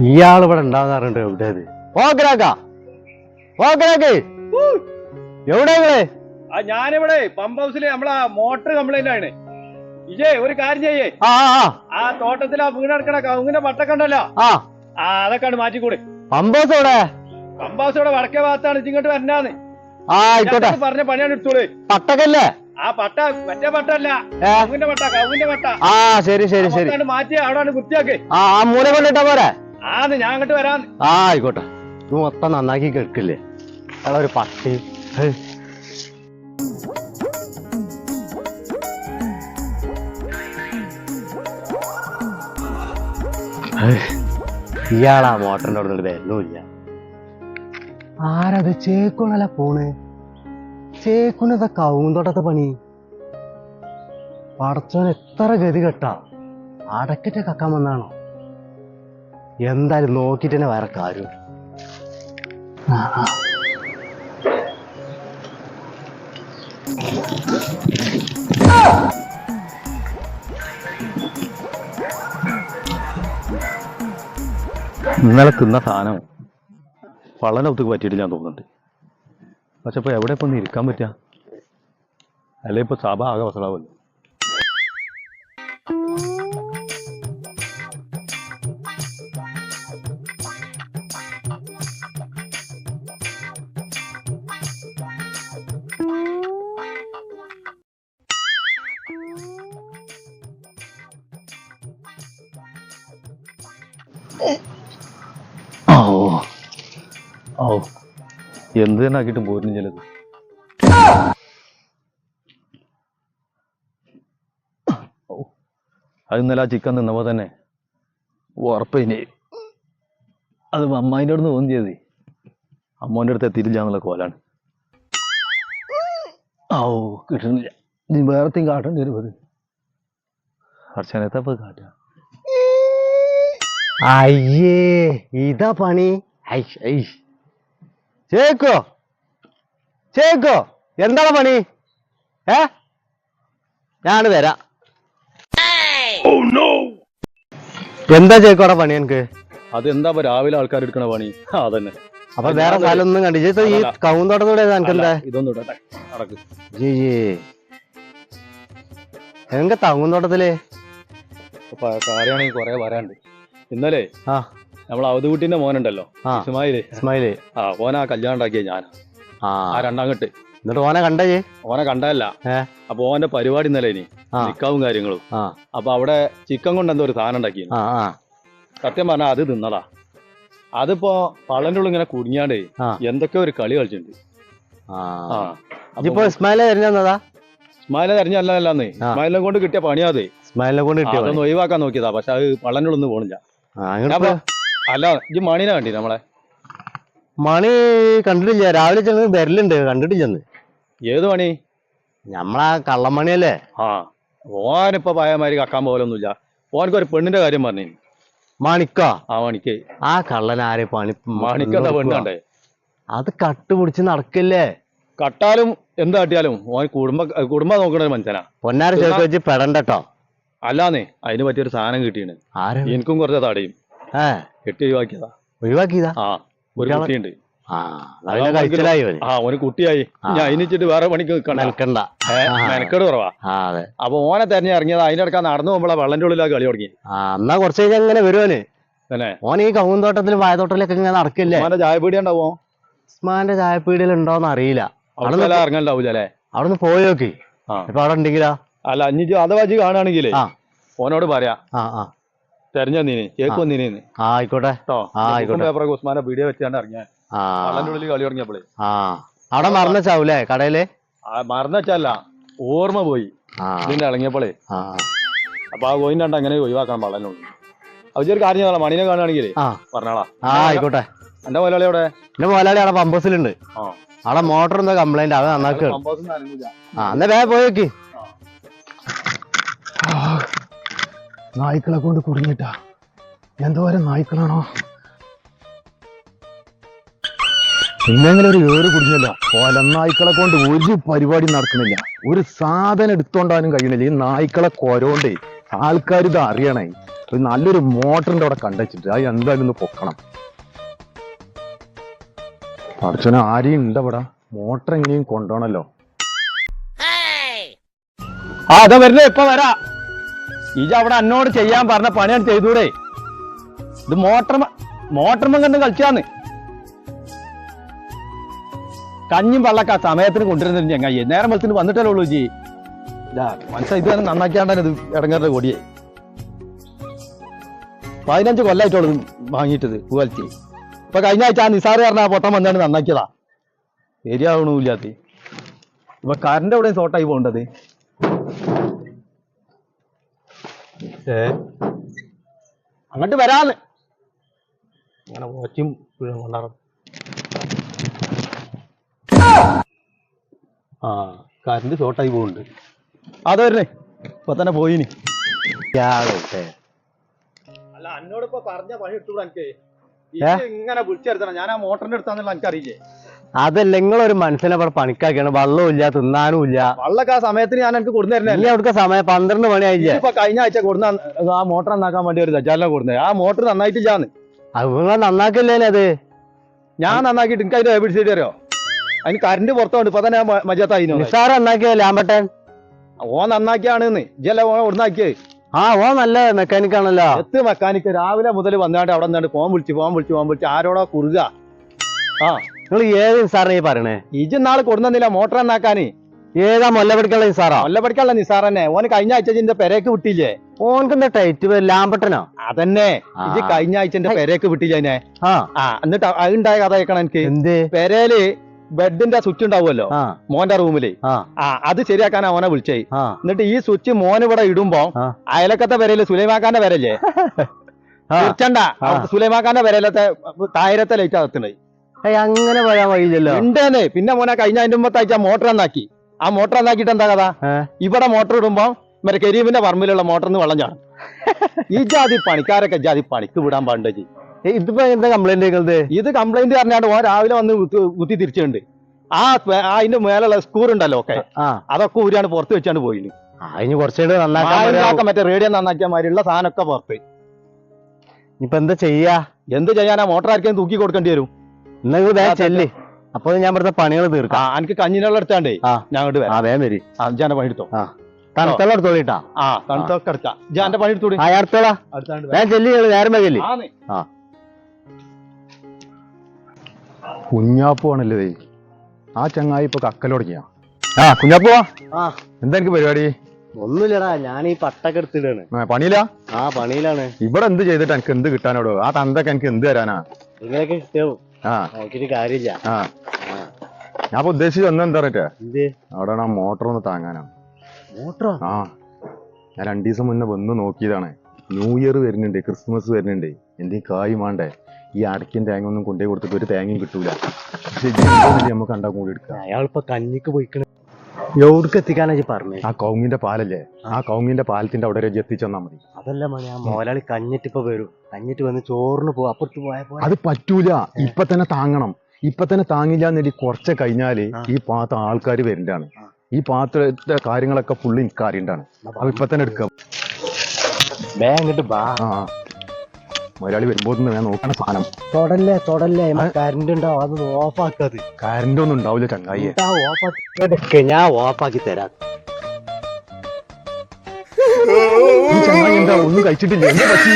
ഇയാൾ ഇവിടെ ഉണ്ടാകാറുണ്ട് എവിടെ ഓക്കരാക്ക് എവിടെ ഞാനിവിടെ പമ്പ് ഹൗസിൽ നമ്മളെ മോട്ടർ കംപ്ലൈന്റ് ആണ്. ഇജേ ഒരു കാര്യം ചെയ്യേ. ആ തോട്ടത്തിൽ ആ. വീട് അടക്കണ കവുങ്ങിന്റെ പട്ടൊക്കെ ഉണ്ടല്ലോ. ആ. അതൊക്കെ മാറ്റിക്കൂടെ. ഹൗസ് എവിടെ? പമ്പ് ഹൗസ് ഇവിടെ വടക്കേ ഭാഗത്താണ് ഇങ്ങോട്ട് വരണ്ടാന്ന്. ആ ആയിക്കോട്ടെ. പറഞ്ഞ പണിയാണ് എടുത്തോളൂ. പട്ടക്കല്ലേ? ആ പട്ട മറ്റേ പട്ടല്ല. കവുങ്ങിന്റെ പട്ട കവുങ്ങിന്റെ പട്ട. ആ ശരി ശരി ശരി. മാറ്റി അവിടെ വൃത്തിയാക്കേ. ആ മൂല കൊണ്ടിട്ടാ പോരെ? ആന്ന് ഞാൻ അങ്ങോട്ട് വരാം. ആ ആയിക്കോട്ടെ. ഇത് മൊത്തം നന്നാക്കി കേൾക്കില്ലേ? അയാളെ ഒരു പട്ടി. ഇയാളാ മോട്ടറിന്റെ അവിടെ വരുന്നുമില്ല ആരത് ചേക്കുണല്ല പോണ്? ചേക്കുണത കൗന്തോട്ടത്തെ പണി. പടച്ചോൻ എത്ര ഗതി കെട്ടാ അടക്കറ്റ കക്കാൻ വന്നാണോ? എന്തായാലും നോക്കിട്ട് തന്നെ വേറെ കാര്യം. ഇന്നലെ തിന്ന സാധനം വള്ളനൊത്തുക്ക് പറ്റിയിട്ട് ഞാൻ തോന്നുന്നുണ്ട്. പക്ഷെ ഇപ്പൊ എവിടെ ഇപ്പൊ ഒന്ന് ഇരിക്കാൻ പറ്റുക? അല്ലെ ഇപ്പൊ സഭ ആകെ വസളാവല്ലോ ഓ. ഓ. എന്ത് തന്നെ ആക്കിയിട്ടും പോരുന്നു ചിലത്. അത് ഇന്നലെ ആ ചിക്കൻ തിന്നപ്പോ തന്നെ ഉറപ്പിനി അത് അമ്മായിന്റെ അടുത്ത് തോന്നി ചെയ്തേ. അമ്മോന്റെ അടുത്ത് എത്തിയിട്ടില്ല എന്നുള്ള കോലാണ്. ഓ കിട്ടുന്നില്ല. നീ വേറെ കാട്ടേണ്ടി വരും അത്. അർച്ചനത്തെ കാട്ടുക അയ്യേ ഇതാ പണി. ചേക്കോ ചേക്കോ എന്താണ് പണി? ഏ? ഞാൻ വരാം. എന്താ ചേക്കോടെ പണി എനിക്ക് അതെന്താ ഇപ്പൊ രാവിലെ ആൾക്കാർ എടുക്കണ പണി? അതന്നെ. അപ്പൊ വേറെ സ്ഥലമൊന്നും കണ്ടിട്ട് ഈ കൗന്തോട്ടത്തോടെ കൗന്തോട്ടത്തൂടെ എനിക്ക് ഇതൊന്നും എങ്ക തങ്ങുന്തോട്ടത്തിൽ കാര്യമാണെങ്കിൽ കൊറേ വരാണ്ട് ഇന്നലെ ആ. നമ്മൾ അവധൂട്ടിന്റെ മോനുണ്ടല്ലോ ആ. ഇസ്മായിൽ. ഇസ്മായിൽ. ആ ഓനാ കല്യാണം ഉണ്ടാക്കിയ ഞാൻ. ആ. ആ രണ്ടാങ്ങട്ട്. എന്നിട്ട് ഓനെ കണ്ടേ ഓനെ കണ്ടല്ല ഏ? അപ്പൊ ഓന്റെ പരിപാടി ഇന്നലെ ഇനി ആ. നിക്കാവും കാര്യങ്ങളും. ആ. അപ്പൊ അവിടെ ചിക്കൻ കൊണ്ട് എന്തോ ഒരു സാധനം ഉണ്ടാക്കി ആ ആ. സത്യം പറഞ്ഞാൽ അത് തിന്നതാ. അതിപ്പോ പള്ളന്റെ ഉള്ളിൽ ഇങ്ങനെ കുടുങ്ങിയാണ്ട് ആ. എന്തൊക്കെയോ ഒരു കളി കളിച്ചിട്ടുണ്ട്. ആ. ആ. ഇപ്പൊ ഇസ്മായിലെ വരുന്നതാ ഇസ്മായിലെ തെരഞ്ഞല്ലാന്നേ ആ. ഇസ്മായിലിനെ കൊണ്ട് കിട്ടിയ പണിയാതെ ഇസ്മായിലിനെ കൊണ്ട് കിട്ടിയ അതൊന്ന് ഒഴിവാക്കാൻ നോക്കിയതാ. പക്ഷെ അത് പള്ളന്റെ ഉള്ളിൽ നിന്ന് പോണില്ല. അല്ല ഈ മണിനെ കണ്ടി നമ്മളെ? മണി കണ്ടിട്ടില്ല. രാവിലെ ചെന്ന് വരലുണ്ട്. കണ്ടിട്ടില്ലെന്ന്. ഏത് മണി? ഞമ്മളാ കള്ളമണിയല്ലേ? ആ ഓനിപ്പോ പഴയമാതിരി കക്കാൻ പോലൊന്നുമില്ല. ഓനക്ക് ഒരു പെണ്ണിന്റെ കാര്യം പറഞ്ഞു. മണിക്കോ? ആ മണിക്ക്. ആ കള്ളൻ ആരെ പണി മണിക്കെന്താ പെണ്ണുണ്ടേ? അത് കട്ടുപിടിച്ച് നടക്കില്ലേ? കട്ടാലും എന്താട്ടിയാലും ഓൻ കുടുംബ കുടുംബം നോക്കണ ഒരു മനുഷ്യനാ. പൊന്നാര ചേർത്ത് വെച്ച് പെടണ്ടട്ടോ. അല്ലാന്നേ അതിന് പറ്റിയൊരു സാധനം കിട്ടിയാണ് എനിക്കും കുറച്ച് തടയും. ഏ കെട്ടി ഒഴിവാക്കിയതാ. ഒഴിവാക്കിയതാ? ആ ഒരു കുട്ടിയുണ്ട്. ആ കഴിച്ചിലായി അവന്. ആ ഓന് കുട്ടിയായി. ഞാൻ അതിനിച്ചിട്ട് വേറെ പണിക്ക് നിൽക്കണ്ട. നിൽക്കണ്ട. മെനക്കേട് കുറവാ. ആ അതെ. അപ്പൊ ഓനെ തെരഞ്ഞിറങ്ങിയത് അതിന്റെ ഇടക്കാൻ നടന്നു പോകുമ്പോഴാ വെള്ളന്റെ ഉള്ളിലാ കളി തുടങ്ങി. ആ എന്നാ കുറച്ച് കഴിഞ്ഞാൽ ഇങ്ങനെ വരുവന് തന്നെ. ഓൻ ഈ കവുന്തോട്ടത്തിലും വായതോട്ടത്തിലൊക്കെ ഇങ്ങനെ നടക്കില്ലേ? ഓന്റെ ചായപീടി ഉണ്ടാവോ? ഉസ്മാന്റെ ചായപ്പീടിയിൽ ഉണ്ടോന്ന് അറിയില്ല. അവിടെ ഇറങ്ങണ്ടാവൂല അല്ലേ അവിടെ നിന്ന് പോയോക്കി ആ. ഇപ്പൊ അവിടെ ഉണ്ടെങ്കിലാ? അല്ല അഞ്ഞി അഥവാ ജി കാണുകയാണെങ്കിലേ ആ. ഓനോട് പറയാ. ആ ആ. തെരഞ്ഞീന് കേക്ക് ആ. വന്നീന് ആ ആയിക്കോട്ടെ. കേട്ടോ ആ, ആയിക്കോട്ടെ. പേപ്പറൊക്കെ ഉസ്മാനെ പീടിയ വെച്ചാണ്ട് ഇറങ്ങിയ. ആ. ഉള്ളിൽ കളി തുടങ്ങിയപ്പോളേ. ആ. അവിടെ മറന്നച്ചാവൂലേ കടയിൽ? മറന്നു ഓർമ്മ പോയി. ആ. ഇതിന്റെ ഇറങ്ങിയപ്പോളേ. ആ. അപ്പൊ ആ കോയിൻ കണ്ട അങ്ങനെ ഒഴിവാക്കണം വെള്ളനുള്ളിൽ ഒരു കാര്യം മണിനെ കാണുകയാണെങ്കിൽ ആ. പറഞ്ഞാളാ. ആ ആയിക്കോട്ടെ. എന്റെ മുതലാളി അവിടെ? എന്റെ മുതലാളി അവിടെ പമ്പസിലുണ്ട്. ആ. അവിടെ മോട്ടർ എന്താ കംപ്ലൈന്റ് അത് നന്നാക്കുകയാണ്. ആ എന്നാ വേഗം പോയി നോക്കി. നായ്ക്കളെ കൊണ്ട് കുടുങ്ങിട്ടാ എന്തോരം നായ്ക്കളാണോ? ഇന്നെങ്കിലും ഒരു ഏറ് കുടുങ്ങില്ല കൊല നായ്ക്കളെ കൊണ്ട് ഒരു പരിപാടി നടക്കുന്നില്ല. ഒരു സാധനം എടുത്തോണ്ടാനും കഴിയുന്നില്ല. ഈ നായ്ക്കളെ കൊരോണ്ടേ. ആൾക്കാർ ഇത് അറിയണേ. ഒരു നല്ലൊരു മോട്ടറിന്റെ അവിടെ കണ്ടച്ചിട്ട് അത് എന്തായാലും ഒന്ന് പൊക്കണം. പഠിച്ചന ആരെയും ഉണ്ട് അവിടെ. മോട്ടർ എങ്ങനെയും കൊണ്ടുപോകണല്ലോ ആ അതാ വരുന്നേ ഇപ്പൊ വരാ. ഇജ അവിടെ അന്നോട് ചെയ്യാൻ പറഞ്ഞ പണിയാണ് ചെയ്തൂടെ. ഇത് മോട്ടർ മോട്ടർമ കണ്ട് കളിച്ചാന്ന്. കഞ്ഞും വെള്ളക്ക സമയത്തിന് കൊണ്ടുവരുന്നില്ല ചങ്ങായി നേരം വെളുത്തിന് വന്നിട്ടല്ലേ ഉള്ളൂ ജി മനസ്സിലായി ഇത് തന്നെ നന്നാക്കിയാണ്ടാണ് ഇത് ഇടങ്ങാറുടെ കൊടിയെ. പതിനഞ്ച് കൊല്ലായിട്ടുള്ളത് വാങ്ങിയിട്ടത് പൂവൽത്തി. ഇപ്പൊ കഴിഞ്ഞ ആഴ്ച ആ നിസാറ് പറഞ്ഞ ആ പൊട്ടം വന്നാണ് നന്നാക്കിയതാ. ശരിയാവണമില്ലാത്ത ഇപ്പൊ കറണ്ട് എവിടെയും ഷോർട്ടായി പോകേണ്ടത് ഏ അങ്ങോട്ട് വരാന്ന്. അങ്ങനെ വാച്ചും കൊണ്ടാറും ആ കറണ്ട് ഷോർട്ടായി പോകുന്നുണ്ട് അത് വരണേ ഇപ്പൊ തന്നെ പോയിനി. അല്ല അന്നോട് ഇപ്പൊ പറഞ്ഞ പണി ഇട്ടൂടെ എനിക്ക്? ഇങ്ങനെ വിളിച്ചെടുത്തണം ഞാൻ ആ മോട്ടറിന്റെ അടുത്താന്നുള്ള എനിക്കറിയില്ലേ? അതല്ല നിങ്ങളൊരു മനുഷ്യനെ അവിടെ പണിക്കാക്കിയാണ്. വെള്ളവും ഇല്ല തിന്നാനും ഇല്ല. വള്ളൊക്കെ ആ സമയത്തിന് ഞാൻ എനിക്ക് കൊടുത്തു നീ തരുന്നല്ലേ അവിടുത്തെ സമയം പന്ത്രണ്ട് മണി ആയില്ലേ ഇപ്പൊ കഴിഞ്ഞ ആഴ്ച കൊടുന്ന ആ മോട്ടർ നന്നാക്കാൻ വേണ്ടി ഒരു ദജാലിനെ കൊടുന്നത് ആ മോട്ടർ നന്നായിട്ടില്ലാന്ന്. അത് നിങ്ങൾ നന്നാക്കില്ലേനെ അത്? ഞാൻ നന്നാക്കിയിട്ട് എനിക്ക് അതിന്റെ പിടിച്ചിട്ട് അറിയോ? അതിന് കറണ്ട് പുറത്തോണ്ട്. ഇപ്പൊ തന്നെ മജത്തായിരുന്നു നിസാറ് നന്നാക്കിയ ലാമ്പട്ടൻ ഓ നന്നാക്കിയാണെന്ന്. ഇജല്ല ഓ ഒന്നാക്കിയത് ആ ഓ നല്ല മെക്കാനിക് ആണല്ലോ. എത്ത് മെക്കാനിക് രാവിലെ മുതൽ വന്നാണ്ട് അവിടെ നിന്നാണ്ട് ഫോൺ വിളിച്ച് ഫോൺ വിളിച്ച് ഫോൺ വിളിച്ച് ആരോടോ കുറുക? ആ. നിങ്ങൾ ഏത് നിസാറിനെ ഈ പറയണേ? ഇജ് നാളെ കൊടുന്നില്ല മോട്ടർ എന്നാക്കാന് ഏതാ മുല്ലപിടിക്കുള്ള നിസാറാ? കൊല്ല പഠിക്കാനുള്ള നിസാർ തന്നെ ഓന് കഴിഞ്ഞ ആഴ്ച ഇന്റെ പെരേക്ക് വിട്ടില്ലേ? ഓനക്ക് ടൈറ്റ് ലാമ്പട്ടനോ? അതന്നെ. ഇജ് കഴിഞ്ഞ ആഴ്ച എന്റെ പെരേക്ക് വിട്ടില്ല ആ. എന്നിട്ട് അതുണ്ടായ കഥ കേൾക്കണം എനിക്ക്. എന്ത്? പെരേൽ ബെഡിന്റെ സ്വിച്ച് ഉണ്ടാവുമല്ലോ? മോന്റെ റൂമിൽ. ആ. അത് ശരിയാക്കാനാ ഓനെ വിളിച്ചേ. എന്നിട്ട് ഈ സ്വിച്ച് മോൻ ഇവിടെ ഇടുമ്പോ അയലക്കത്തെ പെരയിൽ സുലൈമാക്കാന്റെ പെരല്ലേ? ആ. തീർച്ചണ്ട. സുലൈമാക്കാന്റെ പെരയിലത്തെ തായിരത്തെ ലൈറ്റ് അകത്തുണ്ടായി അങ്ങനെ പറയാൻ വഴിയില്ലല്ലോ. പിന്നെ മോനെ കഴിഞ്ഞ അതിന്റെ മുമ്പത്തെ ആഴ്ച മോട്ടർ എന്നാക്കി ആ മോട്ടർ എന്നാക്കിട്ട് എന്താ കഥ? ഇവിടെ മോട്ടർ ഇടുമ്പോ മറ്റേ കരീമിന്റെ പറമ്പിലുള്ള മോട്ടറിന് വെള്ളം ചാടും. ഈ ജാതി പണിക്കാരൊക്കെ ജാതി പണിക്ക് വിടാൻ പാടില്ല ഏയ്, ഇതിപ്പോ എന്താ കംപ്ലൈന്റ് നിങ്ങളത് ഇത് കംപ്ലൈന്റ് പറഞ്ഞാണ്ട് ഓ രാവിലെ വന്ന് കുത്തി തിരിച്ചുണ്ട് ആ അതിന്റെ മേലുള്ള സ്കൂർ ഉണ്ടല്ലോ ഒക്കെ. അതൊക്കെ ഊരിയാണ് പുറത്ത് വെച്ചാണ്ട് പോയി അതിന് കുറച്ചുകൂടെ നന്നാക്കാൻ മറ്റേ റേഡിയോ നന്നാക്കിയ മാതിരിയുള്ള സാധനമൊക്കെ പുറത്ത്. ഇനിയിപ്പോ എന്താ ചെയ്യാ? എന്ത് ചെയ്യാനാ? മോട്ടർ ആർക്കും തൂക്കി കൊടുക്കേണ്ടി വരും. എന്നാ നിങ്ങൾ വേഗം ചെല്ല്. അപ്പൊ ഞാൻ ഇവിടുത്തെ പണികൾ ആ തീർക്കാം എനിക്ക് കഞ്ഞിനുള്ള എടുത്താണ്ടേ ആ. ഞാൻ അങ്ങോട്ട് വരാം. ആ വേഗം വരി. അഞ്ചാന്റെ പണി എടുത്തോ തണുത്തുള്ള എടുത്തോളിട്ടാ ആ തണുത്തൊക്കെ എടുക്കാം ജാന്റെ പണി എടുത്തോടി ആ അടുത്തോളാ അടുത്താണ്ട് വരാം. ഞാൻ ചെല്ലി നിങ്ങൾ നേരം വേഗം ആന്ന്. കുഞ്ഞാപ്പു ആണല്ലോ ദേ. ആ ചങ്ങായി ഇപ്പൊ കക്കൽ തുടങ്ങിയ. ആ കുഞ്ഞാപ്പു ആ. എന്താ എനിക്ക് പരിപാടി? ഒന്നുമില്ലടാ ഞാൻ ഈ പട്ടൊക്കെ എടുത്തിടാണ്. ആ, പണിയില്ല ആ പണിയിലാണ്. ഇവിടെ എന്ത് ചെയ്തിട്ട് എനിക്ക് എന്ത് കിട്ടാനോടോ? ആ തന്തൊക്കെ എനിക്ക് എന്ത് തരാനാ? നിങ്ങളൊക്കെ കിട്ടും ആ. നോക്കിട്ട് കാര്യമില്ല. ആ. ഞാൻ ഇപ്പൊ ഉദ്ദേശിച്ചത് ഒന്നും എന്താ പറയട്ടെ എന്ത്? അവിടെ ആ മോട്ടർ ഒന്ന് താങ്ങാനാണ് മോട്ടറോ? ആ. ഞാൻ രണ്ടു ദിവസം മുന്നേ വന്ന് നോക്കിയതാണ്. ന്യൂ ഇയർ വരുന്നുണ്ട് ക്രിസ്മസ് വരുന്നുണ്ട്. എന്തെങ്കിലും കായ് വേണ്ടേ? ഈ അടയ്ക്കും തേങ്ങ ഒന്നും കൊണ്ടുപോയി കൊടുത്തിട്ട് ഒരു തേങ്ങയും കിട്ടൂല. ജനലിൽ നമുക്ക് ഉണ്ടാക്കും കൂടി എടുക്കാം. അയാളിപ്പോ കഞ്ഞിക്ക് പോയിക്കണ. എവിടേക്ക് എത്തിക്കാനാ പറഞ്ഞേ? ആ കൗങ്ങിന്റെ പാലല്ലേ? ആ. കൗങ്ങിന്റെ പാലത്തിന്റെ അവിടെ വരെ എത്തിച്ചു തന്നാ മതി. അതല്ല മണി ആ മോലാളി കഞ്ഞിട്ട് ഇപ്പൊ വരും. കഞ്ഞിട്ട് വന്ന് ചോറിന് പോവാ. അപ്പുറത്ത് പോയപ്പോ അത് പറ്റൂല. ഇപ്പൊ തന്നെ താങ്ങണം. ഇപ്പൊ തന്നെ താങ്ങില്ല എന്നിട്ട് കുറച്ച് കഴിഞ്ഞാൽ. ഈ പാത്ത ആൾക്കാർ വരുന്നതാണ്. ഈ പാത്രത്തെ കാര്യങ്ങളൊക്കെ ഫുള്ള് എനിക്ക് അറിയണ്ടാണ് അപ്പൊ ഇപ്പൊ തന്നെ എടുക്കാം. ബേ അങ്ങോട്ട് ബാ. ആ. മലയാളി വരുമ്പോ ഞാൻ നോക്കണ സാധനം. തൊടല്ലേ തൊടല്ലേ. കറണ്ട് ഉണ്ടാവും. അത്. ഓഫാക്കത് കറന്റ് ഒന്നും ഉണ്ടാവില്ല ചങ്ങായി. ഓഫാക്കി ഞാൻ ഓഫാക്കി തരാം. ഈ ചങ്ങായി എന്താ ഒന്നും കഴിച്ചിട്ടില്ല. എന്താ പറ്റി?